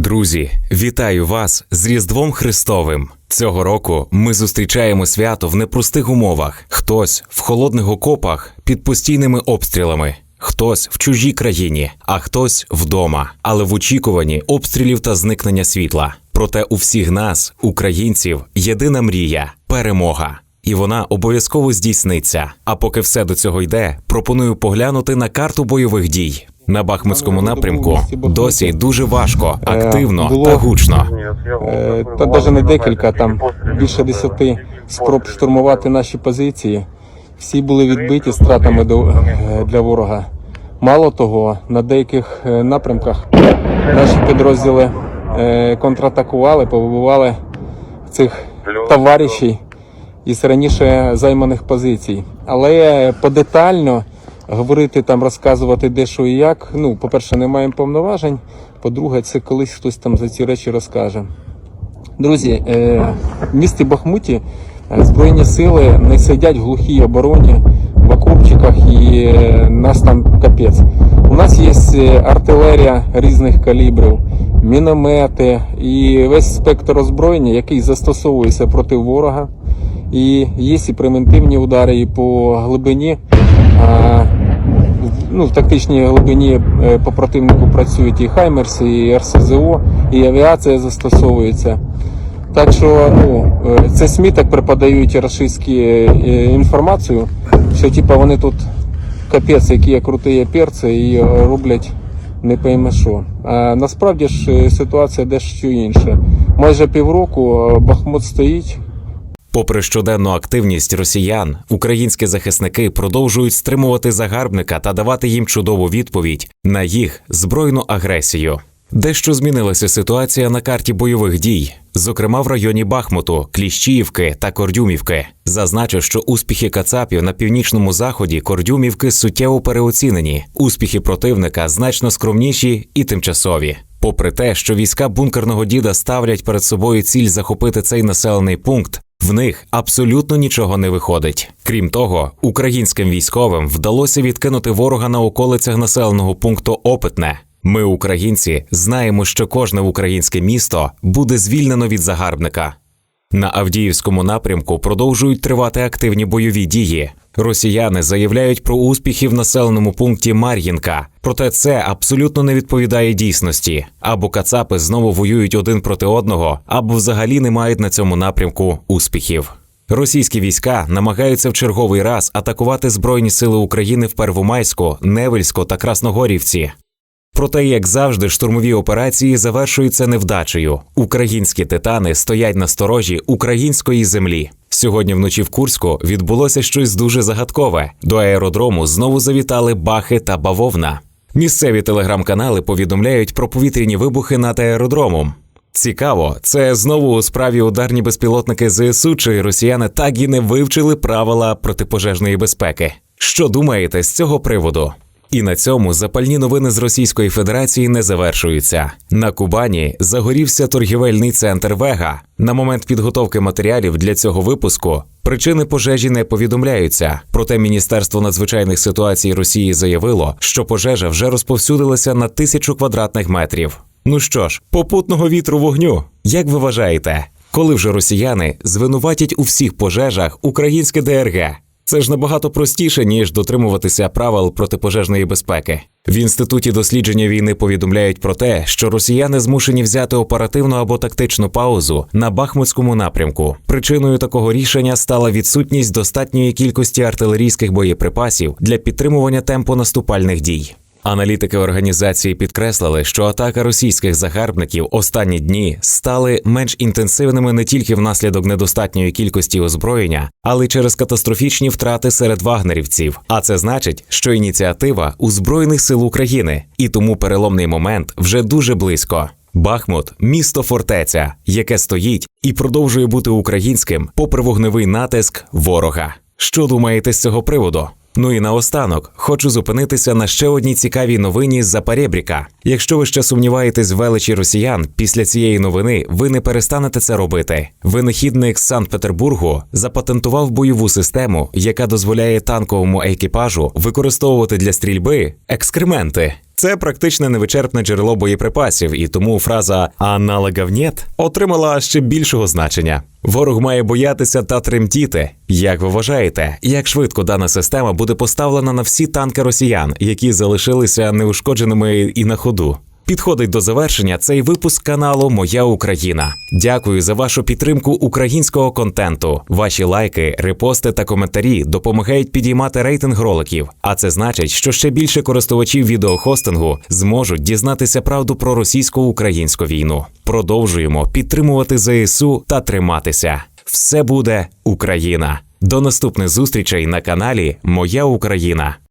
Друзі, вітаю вас з Різдвом Христовим. Цього року ми зустрічаємо свято в непростих умовах. Хтось в холодних окопах під постійними обстрілами, хтось в чужій країні, а хтось вдома, але в очікуванні обстрілів та зникнення світла. Проте у всіх нас, українців, єдина мрія перемога. І вона обов'язково здійсниться. А поки все до цього йде, пропоную поглянути на карту бойових дій. На Бахмутському напрямку досі дуже важко, активно та гучно. Е, Та навіть не декілька, там більше десяти спроб штурмувати наші позиції. Всі були відбиті стратами до- е, для ворога. Мало того, на деяких е, напрямках наші підрозділи е, контратакували, повибивали цих товаришів із раніше займаних позицій. Але подетально говорити там, розказувати де що і як. Ну, по-перше, не маємо повноважень. По-друге, це колись хтось там за ці речі розкаже. Друзі, е, в місті Бахмуті е, Збройні сили не сидять в глухій обороні в окопчиках і е, нас там капець. У нас є артилерія різних калібрів, міномети і весь спектр озброєння, який застосовується проти ворога. І є і превентивні удари і по глибині. Ну, в тактичній глибині е, по противнику працюють і Хаймерс, і РСЗО, і авіація застосовується. Так що ну, е, це СМІ так преподають рашистські е, інформацію, що типа вони тут капець, які є круті перці і роблять не пойме що. А насправді ж ситуація дещо інша. Майже півроку Бахмут стоїть, Попри щоденну активність росіян, українські захисники продовжують стримувати загарбника та давати їм чудову відповідь на їх збройну агресію. Дещо змінилася ситуація на карті бойових дій, зокрема в районі Бахмуту, Кліщіївки та Кордюмівки. Зазначу, що успіхи Кацапів на північному заході Кордюмівки суттєво переоцінені. Успіхи противника значно скромніші і тимчасові. Попри те, що війська бункерного діда ставлять перед собою ціль захопити цей населений пункт, в них абсолютно нічого не виходить. Крім того, українським військовим вдалося відкинути ворога на околицях населеного пункту Опитне. Ми, українці, знаємо, що кожне українське місто буде звільнено від загарбника. На Авдіївському напрямку продовжують тривати активні бойові дії. Росіяни заявляють про успіхи в населеному пункті Мар'їнка, проте це абсолютно не відповідає дійсності. Або кацапи знову воюють один проти одного, або взагалі не мають на цьому напрямку успіхів. Російські війська намагаються в черговий раз атакувати Збройні сили України в Первомайську, Невельську та Красногорівці. Проте, як завжди, штурмові операції завершуються невдачею. Українські титани стоять на сторожі української землі. Сьогодні вночі в Курську відбулося щось дуже загадкове. До аеродрому знову завітали бахи та бавовна. Місцеві телеграм-канали повідомляють про повітряні вибухи над аеродромом. Цікаво, це знову у справі ударні безпілотники ЗСУ, чи росіяни так і не вивчили правила протипожежної безпеки. Що думаєте з цього приводу? І на цьому запальні новини з Російської Федерації не завершуються. На Кубані загорівся торгівельний центр Вега. На момент підготовки матеріалів для цього випуску причини пожежі не повідомляються. Проте Міністерство надзвичайних ситуацій Росії заявило, що пожежа вже розповсюдилася на тисячу квадратних метрів. Ну що ж, попутного вітру вогню. Як ви вважаєте, коли вже росіяни звинуватять у всіх пожежах українське ДРГ? Це ж набагато простіше, ніж дотримуватися правил протипожежної безпеки. В інституті дослідження війни повідомляють про те, що росіяни змушені взяти оперативну або тактичну паузу на Бахмутському напрямку. Причиною такого рішення стала відсутність достатньої кількості артилерійських боєприпасів для підтримування темпу наступальних дій. Аналітики організації підкреслили, що атака російських загарбників останні дні стали менш інтенсивними не тільки внаслідок недостатньої кількості озброєння, але й через катастрофічні втрати серед вагнерівців. А це значить, що ініціатива у збройних сил України, і тому переломний момент вже дуже близько. Бахмут місто фортеця, яке стоїть і продовжує бути українським, попри вогневий натиск ворога. Що думаєте з цього приводу? Ну і наостанок хочу зупинитися на ще одній цікавій новині з-за Перебріка. Якщо ви ще сумніваєтесь в величі росіян, після цієї новини ви не перестанете це робити. Винахідник з Санкт-Петербургу запатентував бойову систему, яка дозволяє танковому екіпажу використовувати для стрільби екскременти. Це практично невичерпне джерело боєприпасів, і тому фраза аналогов нет отримала ще більшого значення. Ворог має боятися та тремтіти. Як ви вважаєте, як швидко дана система буде поставлена на всі танки росіян, які залишилися неушкодженими і на ходу? Підходить до завершення цей випуск каналу Моя Україна. Дякую за вашу підтримку українського контенту. Ваші лайки, репости та коментарі допомагають підіймати рейтинг роликів. А це значить, що ще більше користувачів відеохостингу зможуть дізнатися правду про російсько-українську війну. Продовжуємо підтримувати ЗСУ та триматися. Все буде Україна. До наступних зустрічей на каналі Моя Україна.